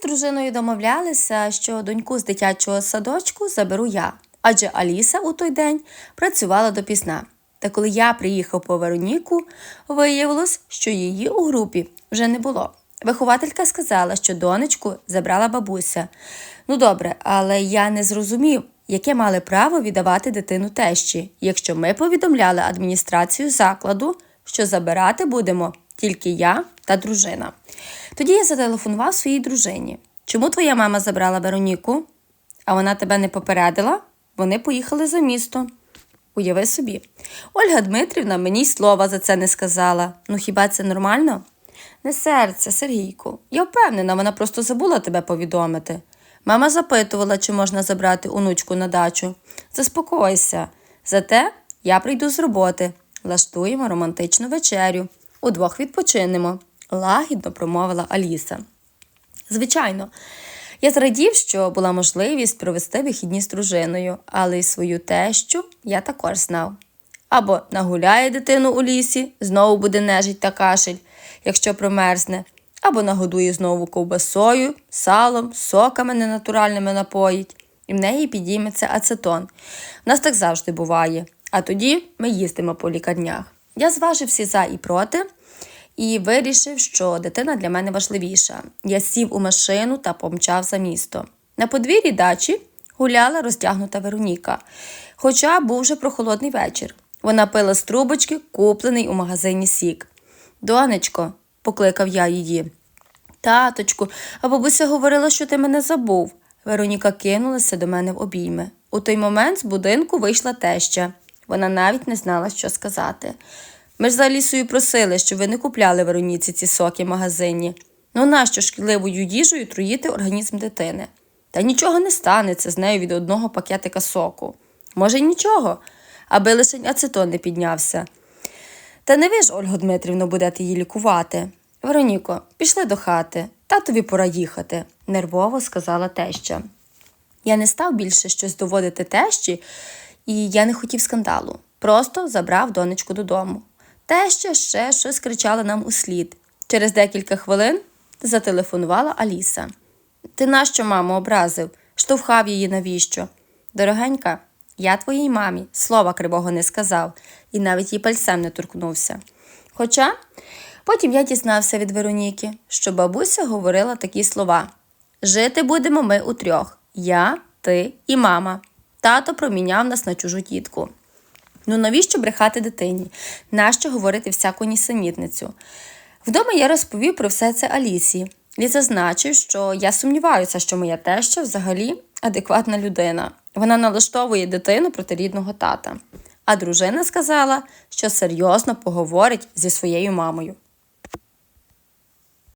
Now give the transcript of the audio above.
з дружиною домовлялися, що доньку з дитячого садочку заберу я, адже Аліса у той день працювала допізна. Та коли я приїхав по Вероніку, виявилось, що її у групі вже не було. Вихователька сказала, що донечку забрала бабуся. Ну добре, але я не зрозумів, яке мали право віддавати дитину тещі, якщо ми повідомляли адміністрацію закладу, що забирати будемо тільки я та дружина. Тоді я зателефонував своїй дружині. Чому твоя мама забрала Вероніку? А вона тебе не попередила? Вони поїхали за місто. Уяви собі. Ольга Дмитрівна мені й слова за це не сказала. Ну хіба це нормально? Не серце, Сергійку. Я впевнена, вона просто забула тебе повідомити. Мама запитувала, чи можна забрати онучку на дачу. Заспокойся. Зате я прийду з роботи. Влаштуємо романтичну вечерю. Удвох відпочинемо, лагідно промовила Аліса. Звичайно, я зрадів, що була можливість провести вихідні з дружиною, але й свою тещу я також знав. Або нагуляє дитину у лісі, знову буде нежить та кашель, якщо промерзне, або нагодує знову ковбасою, салом, соками ненатуральними напоїть, і в неї підійметься ацетон. У нас так завжди буває. А тоді ми їздимо по лікарнях. Я зважив всі за і проти і вирішив, що дитина для мене важливіша. Я сів у машину та помчав за місто. На подвір'ї дачі гуляла роздягнута Вероніка, хоча був вже прохолодний вечір. Вона пила з трубочки, куплений у магазині сік. Донечко, покликав я її. Таточку, а бабуся говорила, що ти мене забув. Вероніка кинулася до мене в обійми. У той момент з будинку вийшла теща. Вона навіть не знала, що сказати. Ми ж за Алісою просили, щоб ви не купляли Вероніці ці соки в магазині. Ну нащо шкідливою їжею труїти організм дитини? Та нічого не станеться з нею від одного пакетика соку. Може, й нічого, аби лише ацетон не піднявся. Та не ви ж, Ольго Дмитрівно, будете її лікувати. Вероніко, пішли до хати, татові пора їхати, нервово сказала теща. Я не став більше щось доводити тещі, і я не хотів скандалу. Просто забрав донечку додому. Теща ще щось кричала нам услід. Через декілька хвилин зателефонувала Аліса. Ти нащо маму образив? Штовхав її навіщо? Дорогенька, я твоїй мамі слова кривого не сказав і навіть їй пальцем не торкнувся. Хоча потім я дізнався від Вероніки, що бабуся говорила такі слова: Жити будемо ми утрьох я, ти і мама. Тато проміняв нас на чужу тітку. Ну навіщо брехати дитині? Нащо говорити всяку нісенітницю? Вдома я розповів про все це Алісі і зазначив, що я сумніваюся, що моя теща взагалі адекватна людина. Вона налаштовує дитину проти рідного тата. А дружина сказала, що серйозно поговорить зі своєю мамою.